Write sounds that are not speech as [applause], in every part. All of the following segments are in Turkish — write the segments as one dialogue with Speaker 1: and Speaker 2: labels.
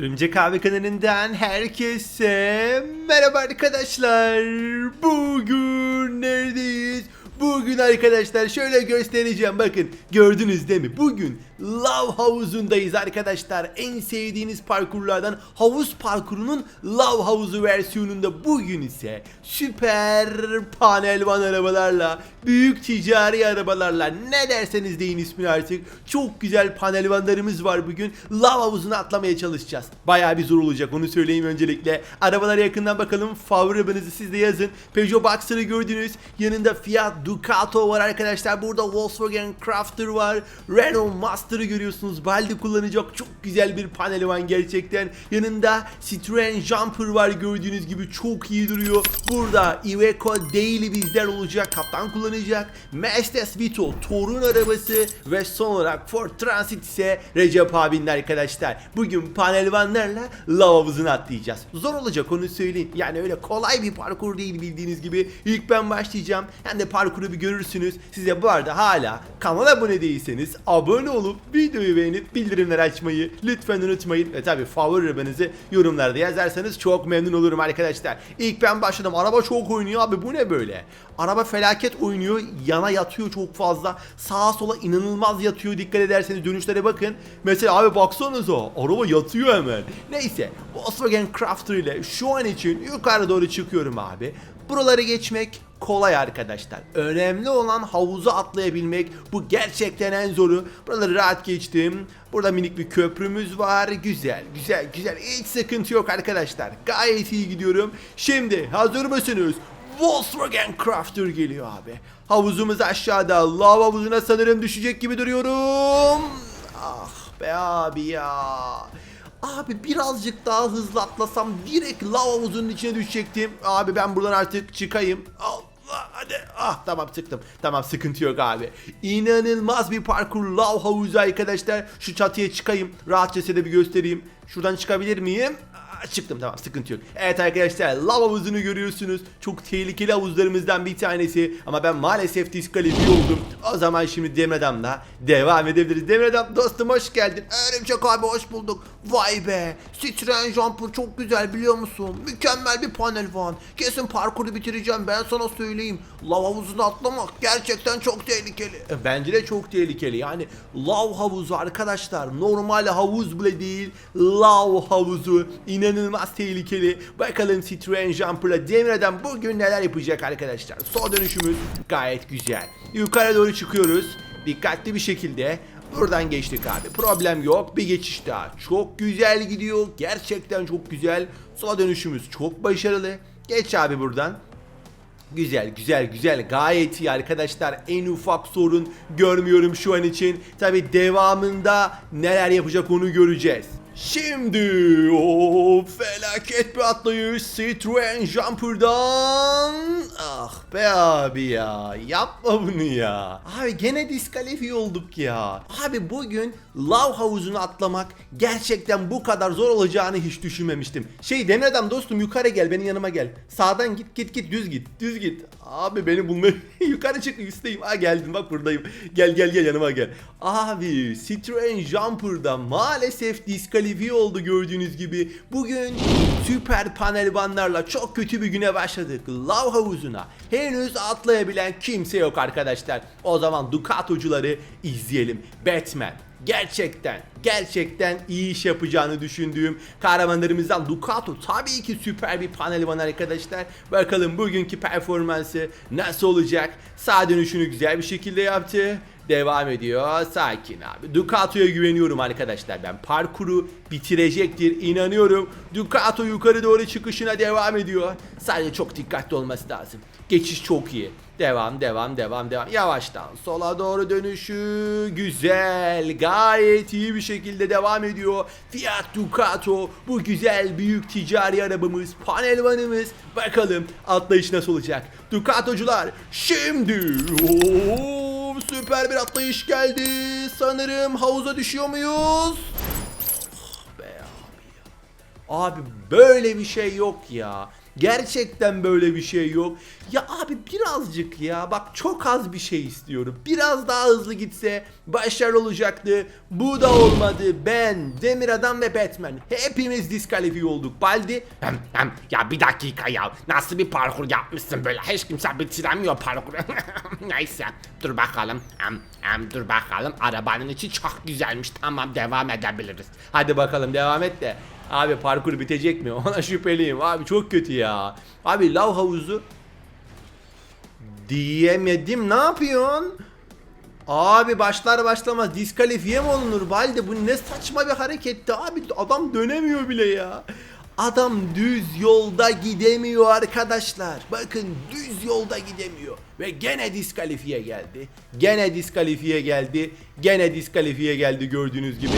Speaker 1: Örümcek abi kanalından herkese merhaba arkadaşlar. Bugün neredeyiz? Bugün arkadaşlar şöyle göstereceğim bakın gördünüz değil mi? Bugün lav havuzundayız arkadaşlar. En sevdiğiniz parkurlardan havuz parkurunun lav havuzu versiyonunda bugün ise süper panelvan arabalarla büyük ticari arabalarla ne derseniz deyin ismini artık çok güzel panelvanlarımız var bugün. Lav havuzuna atlamaya çalışacağız. Bayağı bir zor olacak onu söyleyeyim öncelikle. Arabalara yakından bakalım. Favori siz de yazın. Peugeot Boxer'ı gördünüz. Yanında Fiat Ducato var arkadaşlar. Burada Volkswagen Crafter var. Renault Master'ı görüyorsunuz. Baldi kullanacak çok güzel bir panelvan gerçekten. Yanında Citroen Jumper var gördüğünüz gibi çok iyi duruyor. Burada Iveco Daily bizler olacak. Kaptan kullanacak. Mercedes Vito torun arabası ve son olarak Ford Transit ise Recep abinin arkadaşlar. Bugün panelvanlarla lav havuzuna atlayacağız. Zor olacak onu söyleyeyim. Yani öyle kolay bir parkur değil bildiğiniz gibi. İlk ben başlayacağım. Hem de parkuru bir görürsünüz. Size bu arada hala kanala abone değilseniz abone olup videoyu beğenip bildirimleri açmayı lütfen unutmayın. Ve tabi favori arabanızı yorumlarda yazarsanız çok memnun olurum arkadaşlar. İlk ben başladım. Araba çok oynuyor abi bu ne böyle? Araba felaket oynuyor. Yana yatıyor çok fazla. Sağa sola inanılmaz yatıyor. Dikkat ederseniz dönüşlere bakın. Mesela abi baksanıza araba yatıyor hemen. Neyse Volkswagen Crafter ile şu an için yukarı doğru çıkıyorum abi. Buraları geçmek kolay arkadaşlar. Önemli olan havuza atlayabilmek. Bu gerçekten en zoru. Buraları rahat geçtim. Burada minik bir köprümüz var. Güzel, güzel, güzel. Hiç sıkıntı yok arkadaşlar. Gayet iyi gidiyorum. Şimdi hazır mısınız? Volkswagen Crafter geliyor abi. Havuzumuz aşağıda. Lav havuzuna sanırım düşecek gibi duruyorum. Ah be abi ya. Abi birazcık daha hızlı atlasam direkt lav havuzunun içine düşecektim. Abi ben buradan artık çıkayım. Allah hadi. Ah tamam çıktım. Tamam sıkıntı yok abi. İnanılmaz bir parkur lav havuzu arkadaşlar. Şu çatıya çıkayım. Rahatça size de bir göstereyim. Şuradan çıkabilir miyim? Çıktım tamam sıkıntı yok. Evet arkadaşlar lav havuzunu görüyorsunuz. Çok tehlikeli havuzlarımızdan bir tanesi. Ama ben maalesef diskalifiye oldum. O zaman şimdi Demredam'la devam edebiliriz. Demredam dostum hoş geldin. Örümcek abi hoş bulduk. Vay be. Citroen Jumper çok güzel biliyor musun? Mükemmel bir panel van. Kesin parkuru bitireceğim ben sana söyleyeyim. Lav havuzuna atlamak gerçekten çok tehlikeli. E, Bence de çok tehlikeli. Yani lav havuzu arkadaşlar normal havuz bile değil. Lav havuzu inanılmaz tehlikeli. Bakalım Citroen Jumper'la Demir'den bugün neler yapacak arkadaşlar. Son dönüşümüz gayet güzel. Yukarı doğru çıkıyoruz. Dikkatli bir şekilde Buradan geçtik abi. Problem yok. Bir geçiş daha. Çok güzel gidiyor. Gerçekten çok güzel. Sola dönüşümüz çok başarılı. Geç abi buradan. Güzel güzel güzel gayet iyi arkadaşlar en ufak sorun görmüyorum şu an için Tabi devamında neler yapacak onu göreceğiz Şimdi o felaket bir atlayış Citroen Jumper'dan. Ah be abi ya yapma bunu ya. Abi gene diskalifiye olduk ya. Abi bugün lav havuzunu atlamak gerçekten bu kadar zor olacağını hiç düşünmemiştim. Şey Demir'den dostum yukarı gel benim yanıma gel. Sağdan git git git düz git düz git. Abi beni bulmayı [laughs] yukarı çık üstteyim. Ha geldim bak buradayım. Gel gel gel yanıma gel. Abi Citroen Jumper'da maalesef diskalifiye oldu gördüğünüz gibi Bugün süper panelvanlarla çok kötü bir güne başladık Lav havuzuna henüz atlayabilen kimse yok arkadaşlar O zaman Ducato'cuları izleyelim Batman gerçekten gerçekten iyi iş yapacağını düşündüğüm kahramanlarımızdan Ducato tabii ki süper bir panel var arkadaşlar. Bakalım bugünkü performansı nasıl olacak? Sağ dönüşünü güzel bir şekilde yaptı. Devam ediyor. Sakin abi. Ducato'ya güveniyorum arkadaşlar ben. Parkuru bitirecektir. inanıyorum. Ducato yukarı doğru çıkışına devam ediyor. Sadece çok dikkatli olması lazım. Geçiş çok iyi. Devam devam devam devam. Yavaştan sola doğru dönüşü güzel. Gayet iyi bir şekilde devam ediyor. Fiat Ducato bu güzel büyük ticari arabamız, panelvanımız. Bakalım atlayış nasıl olacak? Ducato'cular şimdi. Oo, süper bir atlayış geldi. Sanırım havuza düşüyor muyuz? Abi böyle bir şey yok ya. Gerçekten böyle bir şey yok. Ya abi birazcık ya bak çok az bir şey istiyorum. Biraz daha hızlı gitse başarılı olacaktı. Bu da olmadı. Ben, Demir Adam ve Batman hepimiz diskalifiye olduk. Baldi
Speaker 2: Hem, hem, ya bir dakika ya. Nasıl bir parkur yapmışsın böyle? Hiç kimse bitiremiyor parkuru. [laughs] Neyse. Dur bakalım. Hem, hem, dur bakalım. Arabanın içi çok güzelmiş. Tamam devam edebiliriz.
Speaker 1: Hadi bakalım devam et de. Abi parkur bitecek mi? [laughs] Ona şüpheliyim. Abi çok kötü ya. Abi lav havuzu diyemedim. Ne yapıyorsun? Abi başlar başlamaz diskalifiye mi olunur Valide? Bu ne saçma bir hareketti abi. Adam dönemiyor bile ya. Adam düz yolda gidemiyor arkadaşlar. Bakın düz yolda gidemiyor. Ve gene diskalifiye geldi. Gene diskalifiye geldi. Gene diskalifiye geldi gördüğünüz gibi.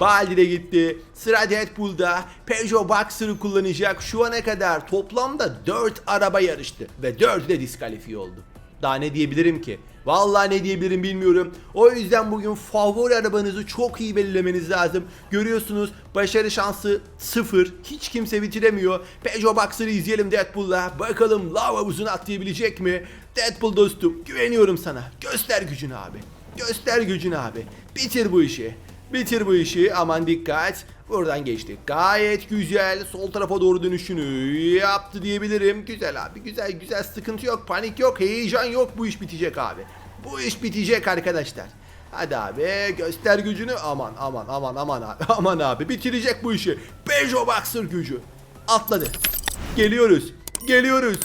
Speaker 1: Baldi de gitti. Sıra Deadpool'da. Peugeot Boxer'ı kullanacak. Şu ana kadar toplamda 4 araba yarıştı. Ve 4'ü de diskalifiye oldu. Daha ne diyebilirim ki? Vallahi ne diyebilirim bilmiyorum. O yüzden bugün favori arabanızı çok iyi belirlemeniz lazım. Görüyorsunuz başarı şansı sıfır. Hiç kimse bitiremiyor. Peugeot Boxer'ı izleyelim Deadpool'la. Bakalım lava havuzunu atlayabilecek mi? Deadpool dostum güveniyorum sana. Göster gücünü abi. Göster gücünü abi. Bitir bu işi. Bitir bu işi. Aman dikkat. Buradan geçtik. Gayet güzel. Sol tarafa doğru dönüşünü yaptı diyebilirim. Güzel abi. Güzel güzel. Sıkıntı yok. Panik yok. Heyecan yok. Bu iş bitecek abi. Bu iş bitecek arkadaşlar. Hadi abi göster gücünü. Aman aman aman aman abi. [laughs] Aman abi bitirecek bu işi. Peugeot Boxer gücü. Atladı. Geliyoruz. Geliyoruz.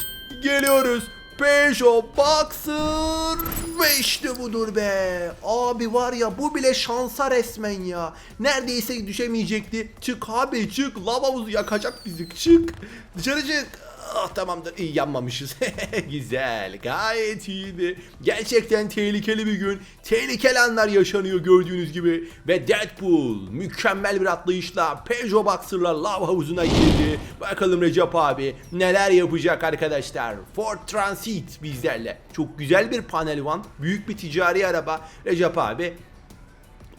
Speaker 1: Geliyoruz. Peugeot Boxer ve işte budur be. Abi var ya bu bile şansa resmen ya. Neredeyse düşemeyecekti. Çık abi çık. Lava havuzu yakacak bizi. Çık. Dışarı çık. Ah tamamdır iyi yanmamışız. [laughs] Güzel gayet iyiydi. Gerçekten tehlikeli bir gün. Tehlikeli anlar yaşanıyor gördüğünüz gibi. Ve Deadpool mükemmel bir atlayışla Peugeot Boxer'la lav havuzuna girdi. Bakalım Recep abi neler yapacak arkadaşlar. Ford Transit bizlerle. Çok güzel bir panel van. Büyük bir ticari araba. Recep abi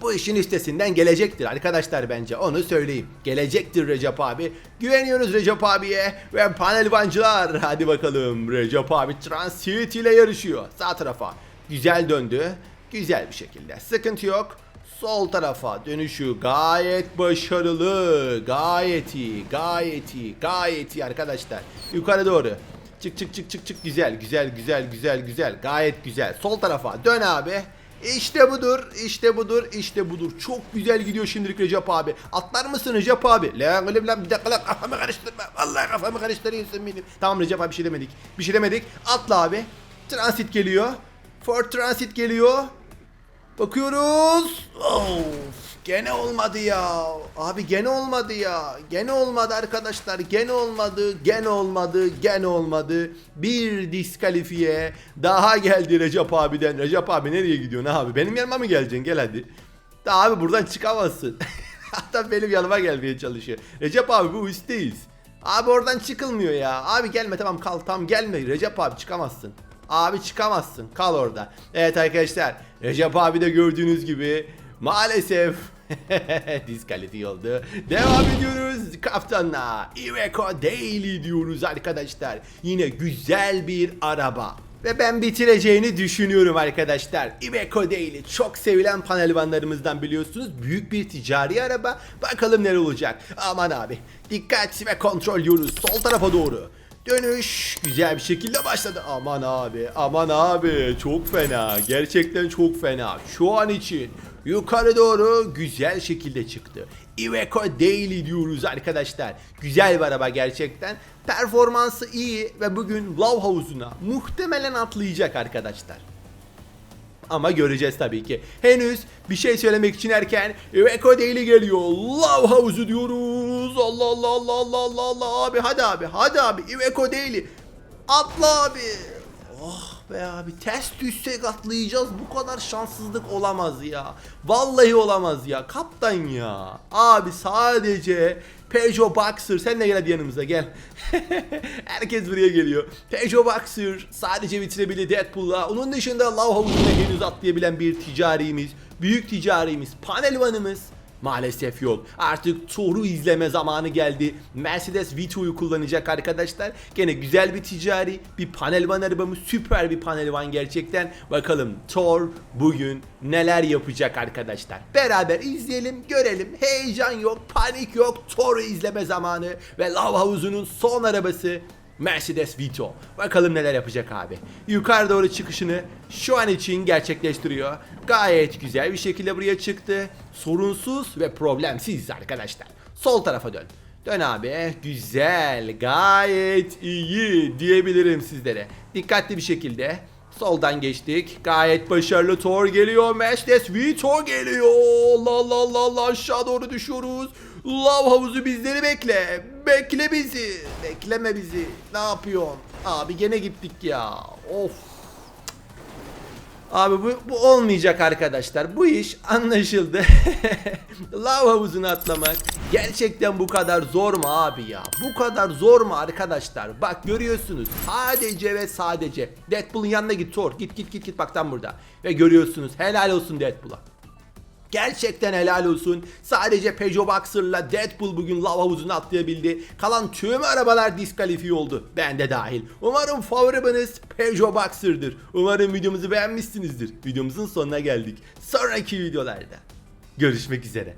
Speaker 1: bu işin üstesinden gelecektir arkadaşlar bence onu söyleyeyim. Gelecektir Recep abi. Güveniyoruz Recep abiye ve panel vancılar. Hadi bakalım Recep abi Transit ile yarışıyor. Sağ tarafa güzel döndü. Güzel bir şekilde. Sıkıntı yok. Sol tarafa dönüşü gayet başarılı. Gayet iyi. Gayet iyi. Gayet iyi arkadaşlar. Yukarı doğru. Çık çık çık çık çık güzel güzel güzel güzel güzel gayet güzel. Sol tarafa dön abi. İşte budur, işte budur, işte budur. Çok güzel gidiyor şimdilik Recep abi. Atlar mısın Recep abi? Lan oğlum lan bir dakika lan kafamı karıştırma. Vallahi kafamı karıştırıyorsun benim. Tamam Recep abi bir şey demedik. Bir şey demedik. Atla abi. Transit geliyor. Ford Transit geliyor. Bakıyoruz. Of, gene olmadı ya. Abi gene olmadı ya. Gene olmadı arkadaşlar. Gene olmadı. Gene olmadı. Gene olmadı. Bir diskalifiye daha geldi Recep abiden. Recep abi nereye gidiyorsun abi? Benim yanıma mı geleceksin? Gel hadi. Da abi buradan çıkamazsın. [laughs] Hatta benim yanıma gelmeye çalışıyor. Recep abi bu üstteyiz. Abi oradan çıkılmıyor ya. Abi gelme tamam kal tamam gelme. Recep abi çıkamazsın. Abi çıkamazsın. Kal orada. Evet arkadaşlar. Recep abi de gördüğünüz gibi maalesef [laughs] diskalifiye oldu. Devam ediyoruz kaptanla. Iveco Daily diyoruz arkadaşlar. Yine güzel bir araba. Ve ben bitireceğini düşünüyorum arkadaşlar. Iveco Daily çok sevilen panelvanlarımızdan biliyorsunuz. Büyük bir ticari araba. Bakalım ne olacak. Aman abi. Dikkat ve kontrol diyoruz. Sol tarafa doğru. Dönüş güzel bir şekilde başladı. Aman abi, aman abi çok fena. Gerçekten çok fena. Şu an için yukarı doğru güzel şekilde çıktı. Iveco Daily diyoruz arkadaşlar. Güzel bir araba gerçekten. Performansı iyi ve bugün Love Havuzu'na muhtemelen atlayacak arkadaşlar. Ama göreceğiz tabii ki. Henüz bir şey söylemek için erken Iveco Daily geliyor. Love havuzu diyoruz. Allah Allah Allah Allah Allah Allah abi hadi abi hadi abi Iveco Daily. Atla abi. Be abi ters düşsek atlayacağız. Bu kadar şanssızlık olamaz ya. Vallahi olamaz ya. Kaptan ya. Abi sadece Peugeot Boxer sen de gel hadi yanımıza gel. [laughs] Herkes buraya geliyor. Peugeot Boxer sadece bitirebilir Deadpool'la. Onun dışında Love Havuzu'na henüz atlayabilen bir ticarimiz, büyük ticarimiz, panel vanımız Maalesef yok. Artık Thor'u izleme zamanı geldi. Mercedes Vito'yu kullanacak arkadaşlar. Gene güzel bir ticari, bir panelvan arabamız, süper bir panelvan gerçekten. Bakalım Thor bugün neler yapacak arkadaşlar. Beraber izleyelim, görelim. Heyecan yok, panik yok. Thor'u izleme zamanı ve Love Havuzunun son arabası Mercedes Vito. Bakalım neler yapacak abi. Yukarı doğru çıkışını şu an için gerçekleştiriyor. Gayet güzel bir şekilde buraya çıktı. Sorunsuz ve problemsiz arkadaşlar. Sol tarafa dön. Dön abi. Güzel. Gayet iyi diyebilirim sizlere. Dikkatli bir şekilde. Soldan geçtik. Gayet başarılı Thor geliyor. Mercedes Vito geliyor. Allah Allah Allah Allah aşağı doğru düşüyoruz. Lav havuzu bizleri bekle. Bekle bizi. Bekleme bizi. Ne yapıyorsun? Abi gene gittik ya. Of. Abi bu, bu olmayacak arkadaşlar. Bu iş anlaşıldı. [laughs] Lav havuzuna atlamak gerçekten bu kadar zor mu abi ya? Bu kadar zor mu arkadaşlar? Bak görüyorsunuz. Sadece ve sadece. Deadpool'un yanına git Thor. Git git git git bak tam burada. Ve görüyorsunuz. Helal olsun Deadpool'a. Gerçekten helal olsun. Sadece Peugeot Boxer'la Deadpool bugün lav havuzuna atlayabildi. Kalan tüm arabalar diskalifiye oldu. Ben de dahil. Umarım favoribanız Peugeot Boxer'dır. Umarım videomuzu beğenmişsinizdir. Videomuzun sonuna geldik. Sonraki videolarda görüşmek üzere.